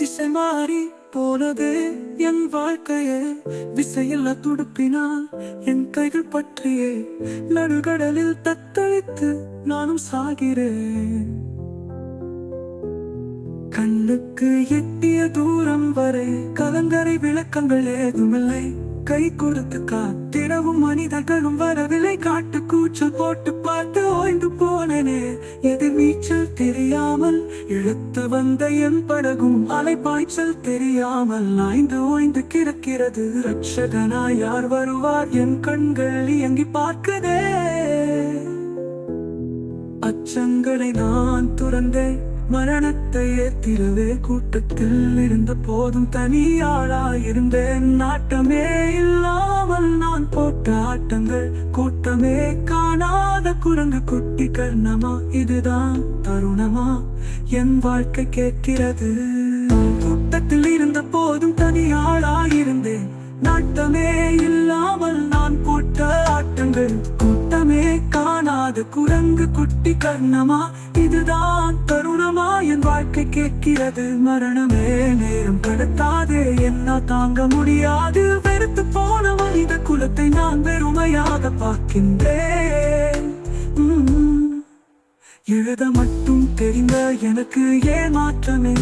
திசை மாறி போனது என் வாழ்க்கையே. விசையில்லா துடுப்பினால் என் கைகள் பற்றியே. நடுகடலில் தத்தளித்து நானும் சாகிறேன். கண்ணுக்கு எட்டிய தூரம் வரை கலங்கரை விளக்கங்கள் ஏதுமில்லை. கை கொடுத்து காத்திரவும் மனிதர்களும் வரவில்லை. காட்டு கூச்சல் போட்டு பார்த்து ஓய்ந்து போனனே. எது நீச்சல் தெரியாமல் இழுத்து வந்த என் படகும் அலைப்பாய்ச்சல் தெரியாமல் நாய்ந்து ஓய்ந்து கிடக்கிறது. ரட்சகனா யார் வருவார்? என் கண்கள் இயங்கி பார்க்குதே. அச்சங்களை நான் துறந்தேன். மரணத்தை ஏத்திரவே கூட்டத்தில் இருந்த போதும் தனியாளாயிருந்தேன் நாட்டமே இல்லாமல் நான் போட்ட ஆட்டங்கள் கூட்டமே காணாத குரங்கு குட்டி கர்ணமா? இதுதான் தருணமா? என் வாழ்க்கை கேட்கிறது. கூட்டத்தில் இருந்த போதும் தனியாளாயிருந்தேன் நாட்டமே இல்லாமல் நான் போட்ட ஆட்டங்கள் கூட்டமே காணாது குரங்கு குட்டி கர்ணமா? இதுதான் தருணமா என் வாழ்க்கை கேட்கிறது. மரணமே நேரம் கடத்தாதே. என்ன தாங்க முடியாது. வெறுத்து போன மனித குலத்தை நான் வெறுமையாக பார்க்கின்றேன். உம். எழுத மட்டும் தெரிந்த எனக்கு ஏமாற்றமே.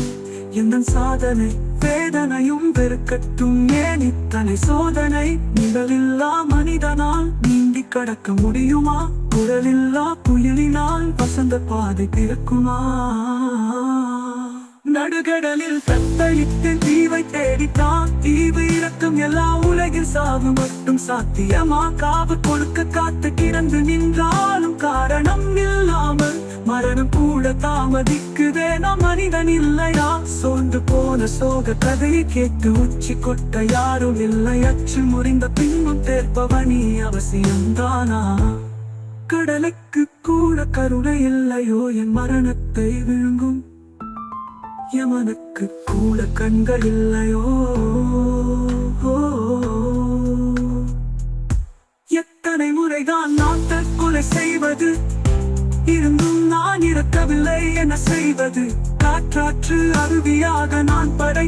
எந்த சாதனை? வேதனையும் வெறுக்கட்டும். ஏன் இத்தனை சோதனை? நிழலில்லா மனிதனால் நீங்கி கடக்க முடியுமா? குரலில்லா புயலினால் வசந்த பாதை பிறக்குமா நடுகடலில் தத்தளித்து தீவை தேடித்தான் தீவு இறக்கும் எல்லா உலகில் சாவு மட்டும் சாத்தியமா? காவு கொடுக்க காத்து கிடந்து நின்றாலும் காரணம் இல்லாமல் மரணம் கூட தாமதிக்குதே நாம் மனிதன் இல்லையா? சோர்ந்து போன சோக கதையை கேட்டு உச்சி கொட்ட யாரும் இல்லை. அச்சு முறிந்த பின்னும் தேர்ப்பவனி அவசியம்தானா? கடலுக்கு கூட கருணை இல்லையோ? என் மரணத்தை விழுங்கும் யமனுக்கு கூட கண்கள் இல்லையோ? எத்தனை முறைதான் நான் தற்கொலை செய்வது? இருந்தும் நான் இறக்கவில்லை என செய்வது? காற்றாற்று அருவியாக நான் படை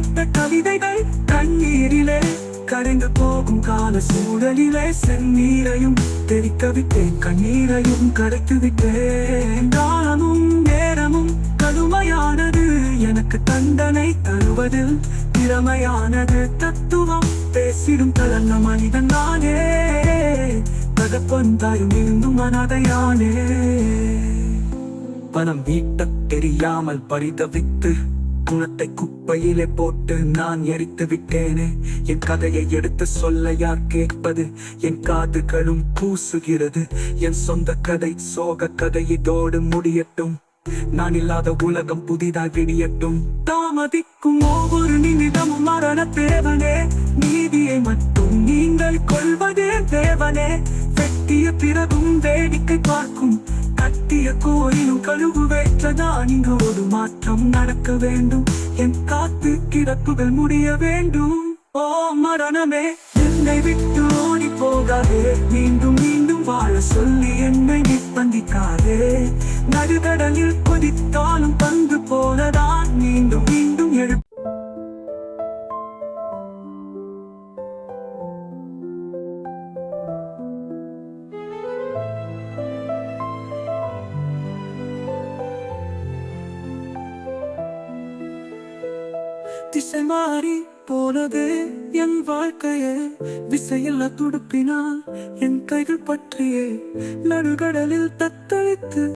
சூழலிலே செந்நீரையும் தெரிக்க விட்டேன் கண்ணீரையும் கரைத்து விட்டேன் காலமும் நேரமும் கடுமையானது எனக்கு தண்டனை தருவதில் திறமையானது. தத்துவம் பேசிடும் தளர்ந்த மனிதன் நானே தகப்பன் தாயும் இருந்தும் அனாதையானே. பணம் வீட்டத் தெரியாமல் பரிதவித்து குணத்தை குப்பையிலே போட்டு நான் எரித்து விட்டேனே. என் கதையை எடுத்து சொல்ல யார் கேட்பது? என் காதுகளும் பூசுகிறது. என் சொந்த கதை சோக கதை இதோடு முடியட்டும். நான் இல்லாத உலகம் புதிதாய் விடியட்டும் தாமதிக்கும் ஒவ்வொரு நிமிடமும் மரண தேவனே. நீதியை மட்டும் நீங்கள் கொள்வதே தேவனே. வெட்டிய பிறகும் வேடிக்கை பார்க்கும் பெரிய கோயிலும் கழுவு வேற்றதான் இங்கு ஒரு மாற்றம் நடக்க வேண்டும். என் காத்து கிடப்புகள் முடிய வேண்டும். ஓ மரணமே என்னை விட்டு ஓடி போகாதே. மீண்டும் மீண்டும் வாழ சொல்லி என்னை நிர்பந்திக்காதே. நடுகடலில் கொதித்தாலும் பந்து போலதான். மீண்டும் மீண்டும் எழு திசை மாறி போனது என் வாழ்க்கையே. விசையில்லா துடுப்பினால் என் கைகள் பற்றியே. நடுகடலில் தத்தளித்து